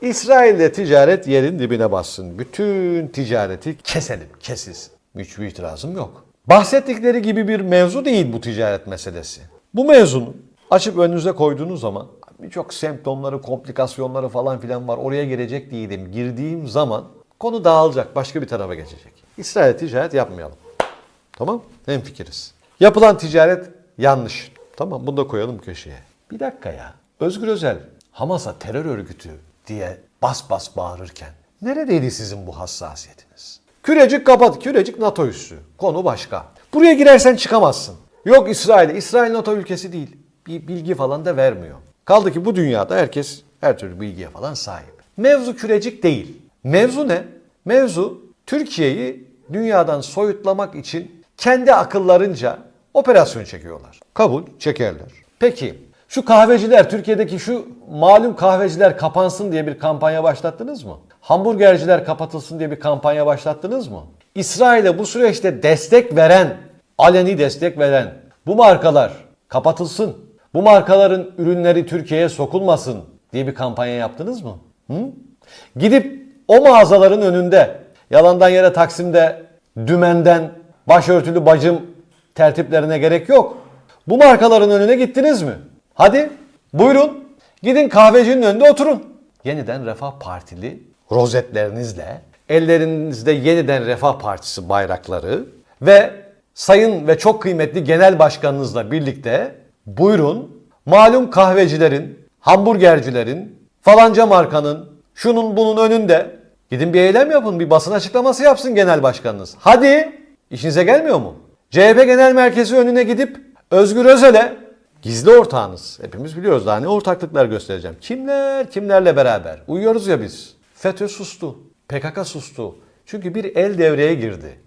İsrail'le ticaret yerin dibine bassın. Bütün ticareti keselim, kesiz. Hiçbir itirazım yok. Bahsettikleri gibi bir mevzu değil bu ticaret meselesi. Bu mevzunu açıp önünüze koyduğunuz zaman birçok semptomları, komplikasyonları falan filan var. Oraya girecek değilim. Girdiğim zaman konu dağılacak, başka bir tarafa geçecek. İsrail'le ticaret yapmayalım. Tamam? Hem fikiriz. Yapılan ticaret yanlış. Tamam bunu da koyalım köşeye. Bir dakika ya. Özgür Özel Hamas'a terör örgütü diye bas bas bağırırken neredeydi sizin bu hassasiyetiniz? Kürecik kapat. Kürecik NATO üssü. Konu başka. Buraya girersen çıkamazsın. Yok İsrail. İsrail NATO ülkesi değil. Bir bilgi falan da vermiyor. Kaldı ki bu dünyada herkes her türlü bilgiye falan sahip. Mevzu kürecik değil. Mevzu ne? Mevzu Türkiye'yi dünyadan soyutlamak için kendi akıllarınca operasyon çekiyorlar. Kabul, çekerler. Peki şu kahveciler, Türkiye'deki şu malum kahveciler kapansın diye bir kampanya başlattınız mı? Hamburgerciler kapatılsın diye bir kampanya başlattınız mı? İsrail'e bu süreçte destek veren, aleni destek veren bu markalar kapatılsın, bu markaların ürünleri Türkiye'ye sokulmasın diye bir kampanya yaptınız mı? Hı? Gidip o mağazaların önünde yalandan yere Taksim'de dümenden başörtülü bacım tertiplerine gerek yok. Bu markaların önüne gittiniz mi? Hadi buyurun gidin kahvecinin önünde oturun. Yeniden Refah Partili rozetlerinizle ellerinizde yeniden Refah Partisi bayrakları ve sayın ve çok kıymetli genel başkanınızla birlikte buyurun malum kahvecilerin, hamburgercilerin, falanca markanın, şunun bunun önünde gidin bir eylem yapın, bir basın açıklaması yapsın genel başkanınız. Hadi işinize gelmiyor mu? CHP Genel Merkezi önüne gidip Özgür Özel'e gizli ortağınız. Hepimiz biliyoruz daha ne ortaklıklar göstereceğim. Kimler kimlerle beraber. Uyuyoruz ya biz. FETÖ sustu. PKK sustu. Çünkü bir el devreye girdi.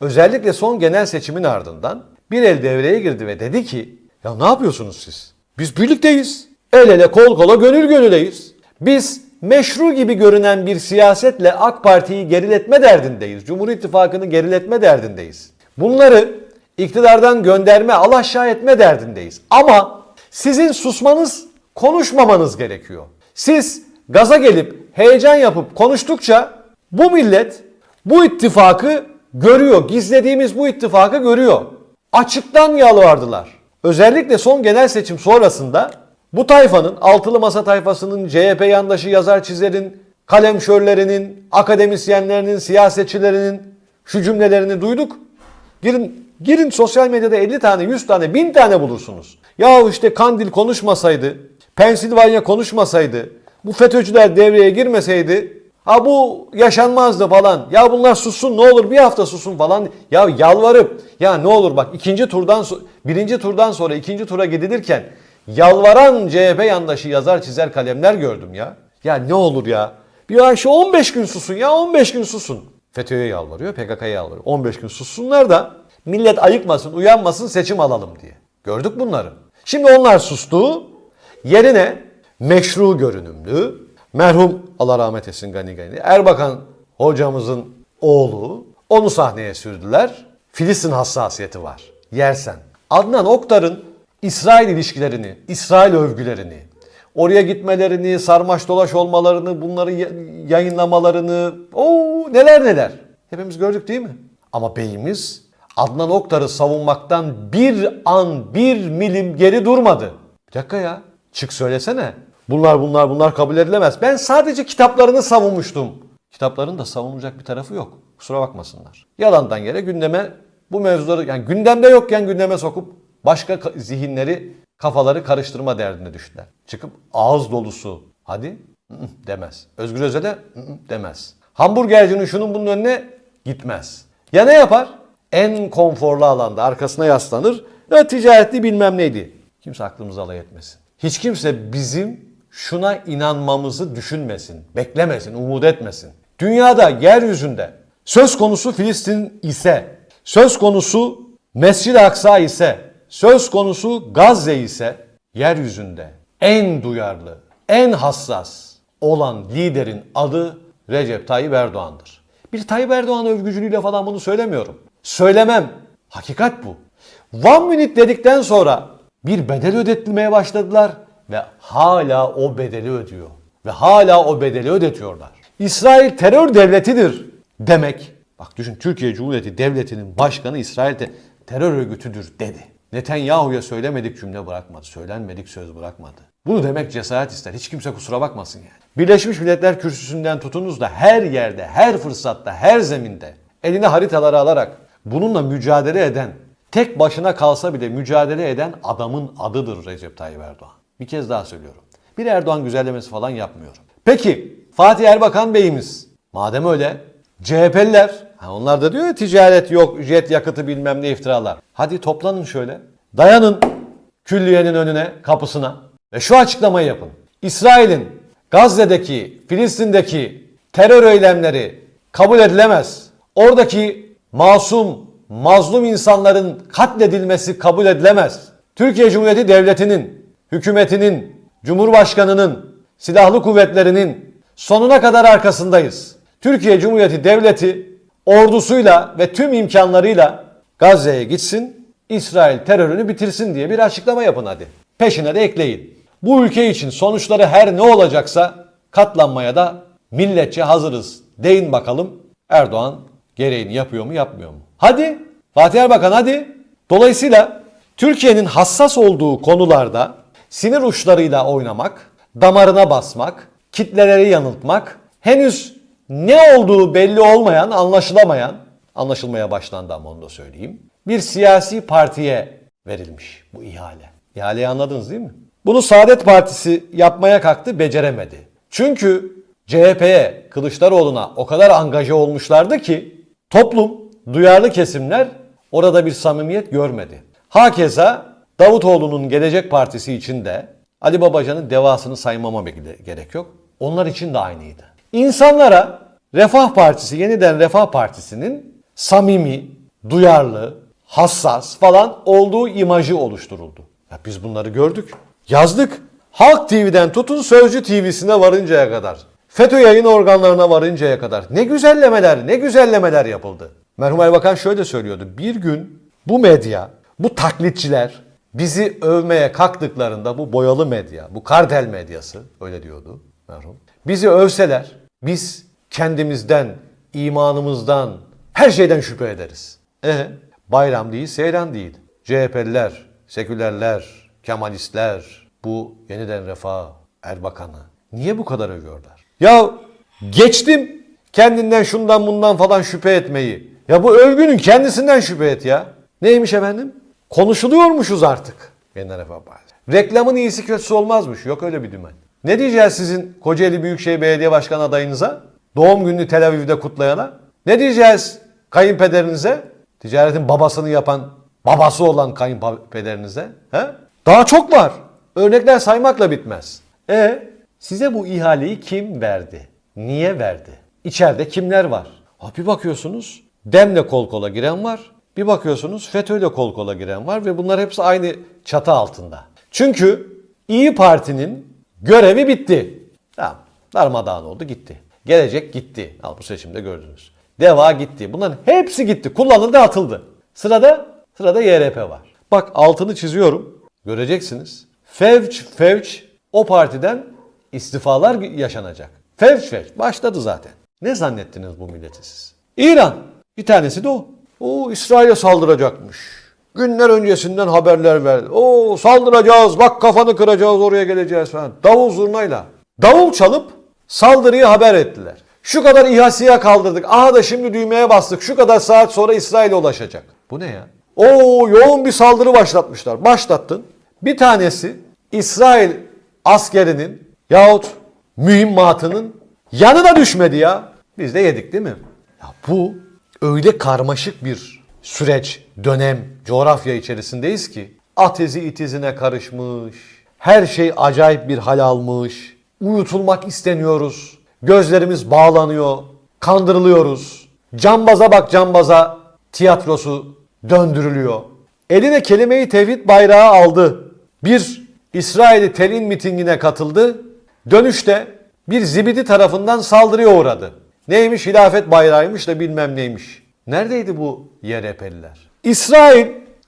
Özellikle son genel seçimin ardından bir el devreye girdi ve dedi ki ya ne yapıyorsunuz siz? Biz birlikteyiz. El ele kol kola gönül gönüleyiz. Biz meşru gibi görünen bir siyasetle AK Parti'yi geriletme derdindeyiz. Cumhur İttifakı'nı geriletme derdindeyiz. Bunları iktidardan gönderme, alaşağı etme derdindeyiz. Ama sizin susmanız, konuşmamanız gerekiyor. Siz gaza gelip heyecan yapıp konuştukça bu millet bu ittifakı görüyor. Gizlediğimiz bu ittifakı görüyor. Açıktan yalvardılar. Özellikle son genel seçim sonrasında bu tayfanın, altılı masa tayfasının, CHP yandaşı yazar çizerin, kalemşörlerinin, akademisyenlerinin, siyasetçilerinin şu cümlelerini duyduk. Girin, girin sosyal medyada 50 tane, 100 tane, 1000 tane bulursunuz. Ya işte Kandil konuşmasaydı, Pensilvanya konuşmasaydı, bu FETÖ'cüler devreye girmeseydi, ha bu yaşanmazdı falan. Ya bunlar sussun ne olur bir hafta sussun falan. Ya yalvarıp ya ne olur bak ikinci turdan birinci turdan sonra ikinci tura gidilirken yalvaran CHP yandaşı yazar çizer kalemler gördüm ya. Ya ne olur ya. Bir ya şu 15 gün susun ya 15 gün susun. FETÖ'ye yalvarıyor, PKK'ya yalvarıyor. 15 gün sussunlar da millet ayıkmasın, uyanmasın, seçim alalım diye. Gördük bunları. Şimdi onlar sustu. Yerine meşru görünümlü, merhum Allah rahmet etsin Gani Gani, Erbakan hocamızın oğlu onu sahneye sürdüler. Filistin hassasiyeti var. Yersen. Adnan Oktar'ın İsrail ilişkilerini, İsrail övgülerini, oraya gitmelerini, sarmaş dolaş olmalarını, bunları ya- yayınlamalarını, o neler neler. Hepimiz gördük değil mi? Ama beyimiz Adnan Oktar'ı savunmaktan bir an, bir milim geri durmadı. Bir dakika ya, çık söylesene. Bunlar bunlar bunlar kabul edilemez. Ben sadece kitaplarını savunmuştum. Kitapların da savunulacak bir tarafı yok. Kusura bakmasınlar. Yalandan yere gündeme bu mevzuları yani gündemde yokken gündeme sokup başka ka- zihinleri, kafaları karıştırma derdine düştüler. Çıkıp ağız dolusu hadi demez. Özgür Özel'e demez. Hamburgercinin şunun bunun önüne gitmez. Ya ne yapar? En konforlu alanda arkasına yaslanır. Ya ticaretli bilmem neydi. Kimse aklımıza alay etmesin. Hiç kimse bizim şuna inanmamızı düşünmesin, beklemesin, umut etmesin. Dünyada, yeryüzünde söz konusu Filistin ise, söz konusu Mescid-i Aksa ise, söz konusu Gazze ise yeryüzünde en duyarlı, en hassas olan liderin adı Recep Tayyip Erdoğan'dır. Bir Tayyip Erdoğan övgücülüğüyle falan bunu söylemiyorum. Söylemem. Hakikat bu. One minute dedikten sonra bir bedel ödetmeye başladılar ve hala o bedeli ödüyor. Ve hala o bedeli ödetiyorlar. İsrail terör devletidir demek. Bak düşün Türkiye Cumhuriyeti Devleti'nin başkanı İsrail te- terör örgütüdür dedi. Netanyahu'ya söylemedik cümle bırakmadı. Söylenmedik söz bırakmadı. Bunu demek cesaret ister. Hiç kimse kusura bakmasın yani. Birleşmiş Milletler Kürsüsü'nden tutunuz da her yerde, her fırsatta, her zeminde eline haritaları alarak bununla mücadele eden, tek başına kalsa bile mücadele eden adamın adıdır Recep Tayyip Erdoğan. Bir kez daha söylüyorum. Bir Erdoğan güzellemesi falan yapmıyorum. Peki Fatih Erbakan Bey'imiz madem öyle CHP'liler ha onlar da diyor ya ticaret yok, jet yakıtı bilmem ne iftiralar. Hadi toplanın şöyle. Dayanın külliyenin önüne, kapısına ve şu açıklamayı yapın. İsrail'in Gazze'deki, Filistin'deki terör eylemleri kabul edilemez. Oradaki masum, mazlum insanların katledilmesi kabul edilemez. Türkiye Cumhuriyeti Devleti'nin, hükümetinin, Cumhurbaşkanı'nın, silahlı kuvvetlerinin sonuna kadar arkasındayız. Türkiye Cumhuriyeti Devleti ordusuyla ve tüm imkanlarıyla Gazze'ye gitsin, İsrail terörünü bitirsin diye bir açıklama yapın hadi. Peşine de ekleyin. Bu ülke için sonuçları her ne olacaksa katlanmaya da milletçe hazırız. Deyin bakalım Erdoğan gereğini yapıyor mu yapmıyor mu? Hadi Fatih Erbakan hadi. Dolayısıyla Türkiye'nin hassas olduğu konularda sinir uçlarıyla oynamak, damarına basmak, kitleleri yanıltmak, henüz ne olduğu belli olmayan, anlaşılamayan, anlaşılmaya başlandı ama onu da söyleyeyim. Bir siyasi partiye verilmiş bu ihale. İhaleyi anladınız değil mi? Bunu Saadet Partisi yapmaya kalktı, beceremedi. Çünkü CHP'ye, Kılıçdaroğlu'na o kadar angaje olmuşlardı ki toplum, duyarlı kesimler orada bir samimiyet görmedi. Hakeza Davutoğlu'nun Gelecek Partisi için de Ali Babacan'ın devasını saymama gerek yok. Onlar için de aynıydı. İnsanlara Refah Partisi, yeniden Refah Partisi'nin samimi, duyarlı, hassas falan olduğu imajı oluşturuldu. Ya biz bunları gördük. Yazdık. Halk TV'den tutun Sözcü TV'sine varıncaya kadar. FETÖ yayın organlarına varıncaya kadar. Ne güzellemeler, ne güzellemeler yapıldı. Merhum Erbakan şöyle söylüyordu. Bir gün bu medya, bu taklitçiler bizi övmeye kalktıklarında bu boyalı medya, bu kartel medyası öyle diyordu merhum. Bizi övseler biz kendimizden, imanımızdan, her şeyden şüphe ederiz. E bayram değil, seyran değil. CHP'liler, sekülerler, Kemalistler, bu yeniden refah, Erbakan'ı niye bu kadar övüyorlar? Ya geçtim kendinden şundan bundan falan şüphe etmeyi. Ya bu övgünün kendisinden şüphe et ya. Neymiş efendim? Konuşuluyormuşuz artık. Refah Partisi. Reklamın iyisi kötüsü olmazmış. Yok öyle bir dümen. Ne diyeceğiz sizin Kocaeli Büyükşehir Belediye Başkanı adayınıza? Doğum gününü Tel Aviv'de kutlayana? Ne diyeceğiz kayınpederinize? Ticaretin babasını yapan, babası olan kayınpederinize? He? Daha çok var. Örnekler saymakla bitmez. E size bu ihaleyi kim verdi? Niye verdi? İçeride kimler var? Ha, bir bakıyorsunuz Dem'le kol kola giren var. Bir bakıyorsunuz FETÖ'yle kol kola giren var ve bunlar hepsi aynı çatı altında. Çünkü İyi Parti'nin görevi bitti. Tamam. Darmadağın oldu gitti. Gelecek gitti. Al bu seçimde gördünüz. Deva gitti. Bunların hepsi gitti. Kullanıldı atıldı. Sırada sırada YRP var. Bak altını çiziyorum. Göreceksiniz. Fevç fevç o partiden istifalar yaşanacak. Fevç fevç başladı zaten. Ne zannettiniz bu milleti siz? İran. Bir tanesi de o. O İsrail'e saldıracakmış. Günler öncesinden haberler verdi. O saldıracağız, bak kafanı kıracağız, oraya geleceğiz falan. Davul zurnayla. Davul çalıp saldırıyı haber ettiler. Şu kadar İHA kaldırdık. Aha da şimdi düğmeye bastık. Şu kadar saat sonra İsrail'e ulaşacak. Bu ne ya? Oo yoğun bir saldırı başlatmışlar. Başlattın. Bir tanesi İsrail askerinin yahut mühimmatının yanına düşmedi ya. Biz de yedik değil mi? Ya bu öyle karmaşık bir süreç, dönem, coğrafya içerisindeyiz ki atezi itizine karışmış. Her şey acayip bir hal almış. Uyutulmak isteniyoruz. Gözlerimiz bağlanıyor. Kandırılıyoruz. Cambaza bak cambaza tiyatrosu döndürülüyor. Eline kelime-i tevhid bayrağı aldı. Bir İsrail'i telin mitingine katıldı. Dönüşte bir zibidi tarafından saldırıya uğradı. Neymiş hilafet bayrağıymış da bilmem neymiş. Neredeydi bu YRP'liler? İsrail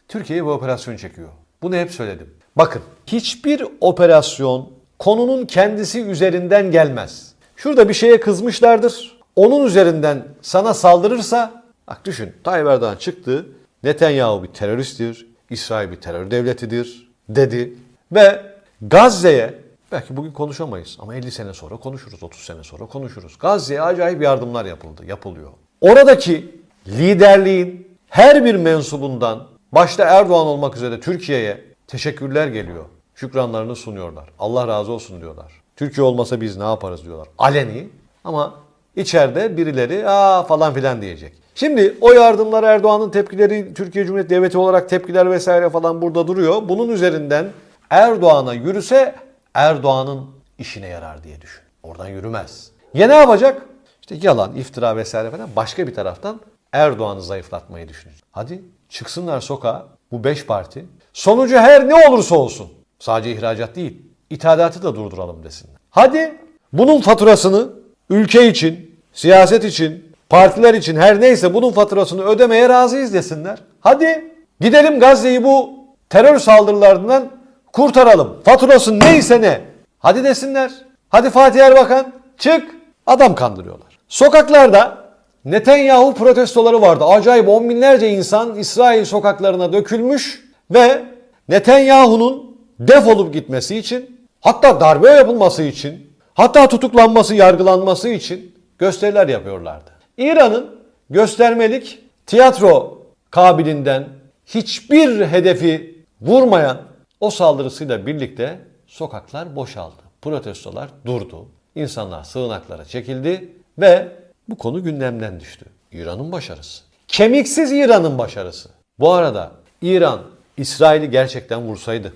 Türkiye'ye bu operasyon çekiyor. Bunu hep söyledim. Bakın hiçbir operasyon konunun kendisi üzerinden gelmez. Şurada bir şeye kızmışlardır. Onun üzerinden sana saldırırsa, bak düşün Tayyip Erdoğan çıktı. Netanyahu bir teröristtir. İsrail bir terör devletidir dedi. Ve Gazze'ye belki bugün konuşamayız ama 50 sene sonra konuşuruz, 30 sene sonra konuşuruz. Gazze'ye acayip yardımlar yapıldı, yapılıyor. Oradaki liderliğin her bir mensubundan başta Erdoğan olmak üzere Türkiye'ye teşekkürler geliyor. Şükranlarını sunuyorlar. Allah razı olsun diyorlar. Türkiye olmasa biz ne yaparız diyorlar. Aleni ama içeride birileri aa falan filan diyecek. Şimdi o yardımlar Erdoğan'ın tepkileri Türkiye Cumhuriyeti Devleti olarak tepkiler vesaire falan burada duruyor. Bunun üzerinden Erdoğan'a yürüse Erdoğan'ın işine yarar diye düşün. Oradan yürümez. Ya ne yapacak? İşte yalan, iftira vesaire falan başka bir taraftan Erdoğan'ı zayıflatmayı düşünecek. Hadi çıksınlar sokağa bu beş parti. Sonucu her ne olursa olsun. Sadece ihracat değil, ithalatı da durduralım desinler. Hadi bunun faturasını ülke için, siyaset için, partiler için her neyse bunun faturasını ödemeye razıyız desinler. Hadi gidelim Gazze'yi bu terör saldırılarından kurtaralım. Faturası neyse ne. Hadi desinler. Hadi Fatih Erbakan çık. Adam kandırıyorlar. Sokaklarda Netanyahu protestoları vardı. Acayip on binlerce insan İsrail sokaklarına dökülmüş ve Netanyahu'nun defolup gitmesi için hatta darbe yapılması için hatta tutuklanması, yargılanması için gösteriler yapıyorlardı. İran'ın göstermelik tiyatro kabilinden hiçbir hedefi vurmayan o saldırısıyla birlikte sokaklar boşaldı. Protestolar durdu. İnsanlar sığınaklara çekildi ve bu konu gündemden düştü. İran'ın başarısı. Kemiksiz İran'ın başarısı. Bu arada İran İsrail'i gerçekten vursaydı,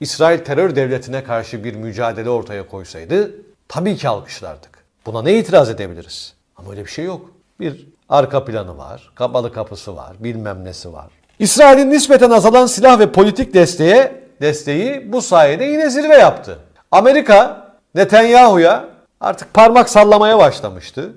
İsrail terör devletine karşı bir mücadele ortaya koysaydı tabii ki alkışlardık. Buna ne itiraz edebiliriz? Ama öyle bir şey yok. Bir arka planı var, kapalı kapısı var, bilmem nesi var. İsrail'in nispeten azalan silah ve politik desteğe desteği bu sayede yine zirve yaptı. Amerika Netanyahu'ya artık parmak sallamaya başlamıştı.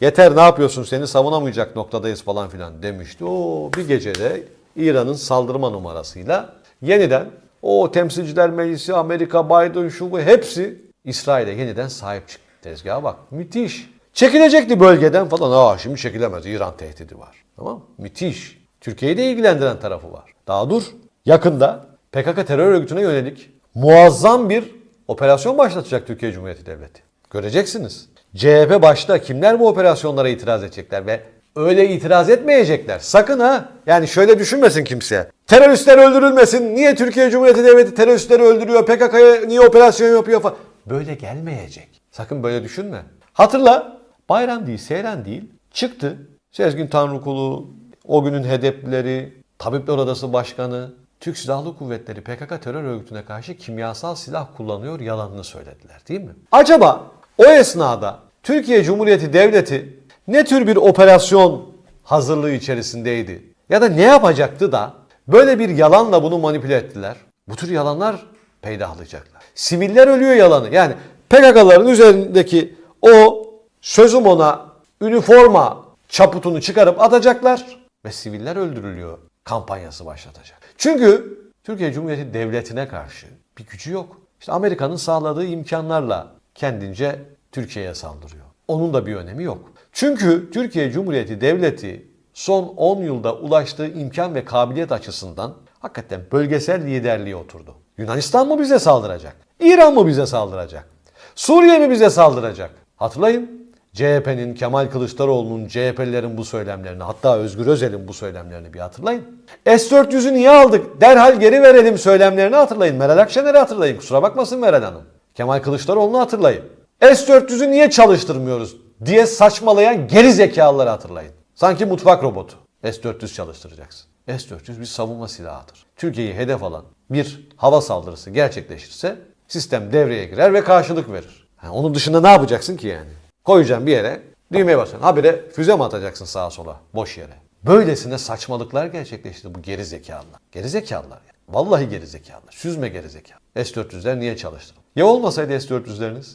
Yeter ne yapıyorsun seni savunamayacak noktadayız falan filan demişti. O bir gecede İran'ın saldırma numarasıyla yeniden o temsilciler meclisi Amerika Biden şu bu hepsi İsrail'e yeniden sahip çıktı. Tezgaha bak müthiş. Çekilecekti bölgeden falan. Aa şimdi çekilemez. İran tehdidi var. Tamam? Müthiş. Türkiye'yi de ilgilendiren tarafı var. Daha dur. Yakında PKK terör örgütüne yönelik muazzam bir operasyon başlatacak Türkiye Cumhuriyeti Devleti. Göreceksiniz. CHP başta kimler bu operasyonlara itiraz edecekler ve öyle itiraz etmeyecekler. Sakın ha. Yani şöyle düşünmesin kimse. Teröristler öldürülmesin. Niye Türkiye Cumhuriyeti Devleti teröristleri öldürüyor? PKK'ya niye operasyon yapıyor falan. Böyle gelmeyecek. Sakın böyle düşünme. Hatırla. Bayram değil, seyran değil. Çıktı. Sezgin Tanrıkulu, o günün hedefleri, Tabipler Odası Başkanı, Türk Silahlı Kuvvetleri PKK terör örgütüne karşı kimyasal silah kullanıyor yalanını söylediler değil mi? Acaba o esnada Türkiye Cumhuriyeti Devleti ne tür bir operasyon hazırlığı içerisindeydi? Ya da ne yapacaktı da böyle bir yalanla bunu manipüle ettiler? Bu tür yalanlar peydahlayacaklar. Siviller ölüyor yalanı. Yani PKK'ların üzerindeki o sözüm ona üniforma çaputunu çıkarıp atacaklar ve siviller öldürülüyor kampanyası başlatacak. Çünkü Türkiye Cumhuriyeti Devleti'ne karşı bir gücü yok. İşte Amerika'nın sağladığı imkanlarla kendince Türkiye'ye saldırıyor. Onun da bir önemi yok. Çünkü Türkiye Cumhuriyeti Devleti son 10 yılda ulaştığı imkan ve kabiliyet açısından hakikaten bölgesel liderliğe oturdu. Yunanistan mı bize saldıracak? İran mı bize saldıracak? Suriye mi bize saldıracak? Hatırlayın CHP'nin, Kemal Kılıçdaroğlu'nun, CHP'lilerin bu söylemlerini, hatta Özgür Özel'in bu söylemlerini bir hatırlayın. S-400'ü niye aldık? Derhal geri verelim söylemlerini hatırlayın. Meral Akşener'i hatırlayın. Kusura bakmasın Meral Hanım. Kemal Kılıçdaroğlu'nu hatırlayın. S-400'ü niye çalıştırmıyoruz diye saçmalayan geri zekalıları hatırlayın. Sanki mutfak robotu. S-400 çalıştıracaksın. S-400 bir savunma silahıdır. Türkiye'yi hedef alan bir hava saldırısı gerçekleşirse sistem devreye girer ve karşılık verir. Yani onun dışında ne yapacaksın ki yani? Koyacaksın bir yere, düğmeye basacaksın. Habire füze mi atacaksın sağa sola, boş yere? Böylesine saçmalıklar gerçekleşti bu geri zekalılar. Geri zekalılar yani. Vallahi geri zekalılar. Süzme geri zekalı. S-400'ler niye çalıştırıldı? Ya olmasaydı S-400'leriniz?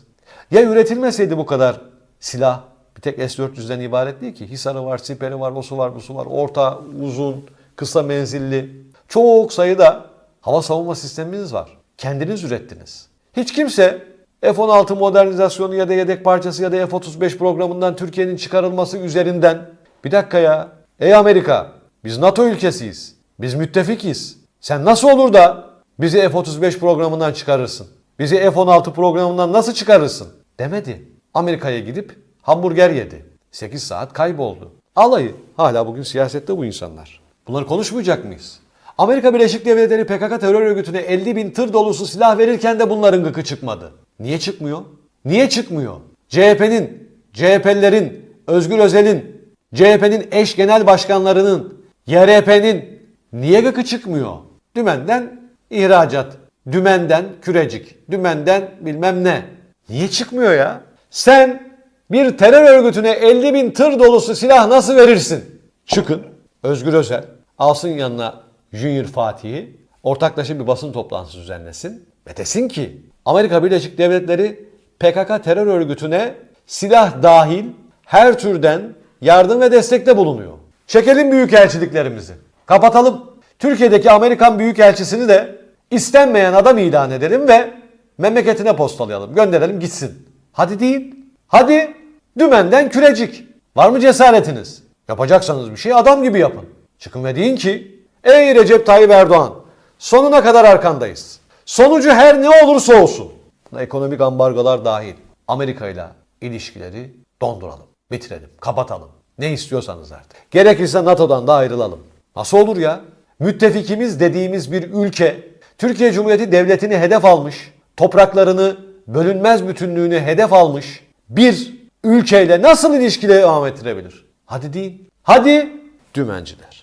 Ya üretilmeseydi bu kadar silah? Bir tek S-400'den ibaret değil ki. Hisarı var, siperi var, osu var, busu var. Orta, uzun, kısa menzilli. Çok sayıda hava savunma sisteminiz var. Kendiniz ürettiniz. Hiç kimse F-16 modernizasyonu ya da yedek parçası ya da F-35 programından Türkiye'nin çıkarılması üzerinden bir dakika ya. Ey Amerika biz NATO ülkesiyiz. Biz müttefikiz. Sen nasıl olur da bizi F-35 programından çıkarırsın? Bizi F-16 programından nasıl çıkarırsın? Demedi. Amerika'ya gidip hamburger yedi. 8 saat kayboldu. Alayı. Hala bugün siyasette bu insanlar. Bunları konuşmayacak mıyız? Amerika Birleşik Devletleri PKK terör örgütüne 50 bin tır dolusu silah verirken de bunların gıkı çıkmadı. Niye çıkmıyor? Niye çıkmıyor? CHP'nin, CHP'lilerin, Özgür Özel'in, CHP'nin eş genel başkanlarının, YRP'nin niye gıkı çıkmıyor? Dümenden ihracat, dümenden kürecik, dümenden bilmem ne. Niye çıkmıyor ya? Sen bir terör örgütüne 50 bin tır dolusu silah nasıl verirsin? Çıkın. Özgür Özel alsın yanına Junior Fatih'i ortaklaşa bir basın toplantısı düzenlesin ve desin ki Amerika Birleşik Devletleri PKK terör örgütüne silah dahil her türden yardım ve destekte bulunuyor. Çekelim büyükelçiliklerimizi. Kapatalım. Türkiye'deki Amerikan büyükelçisini de istenmeyen adam ilan edelim ve memleketine postalayalım. Gönderelim gitsin. Hadi değil. Hadi dümenden kürecik. Var mı cesaretiniz? Yapacaksanız bir şey adam gibi yapın. Çıkın ve deyin ki ey Recep Tayyip Erdoğan sonuna kadar arkandayız. Sonucu her ne olursa olsun. Ekonomik ambargolar dahil. Amerika ile ilişkileri donduralım, bitirelim, kapatalım. Ne istiyorsanız artık. Gerekirse NATO'dan da ayrılalım. Nasıl olur ya? Müttefikimiz dediğimiz bir ülke Türkiye Cumhuriyeti Devleti'ni hedef almış, topraklarını, bölünmez bütünlüğünü hedef almış bir ülkeyle nasıl ilişkileri devam ettirebilir? Hadi deyin. Hadi dümenciler.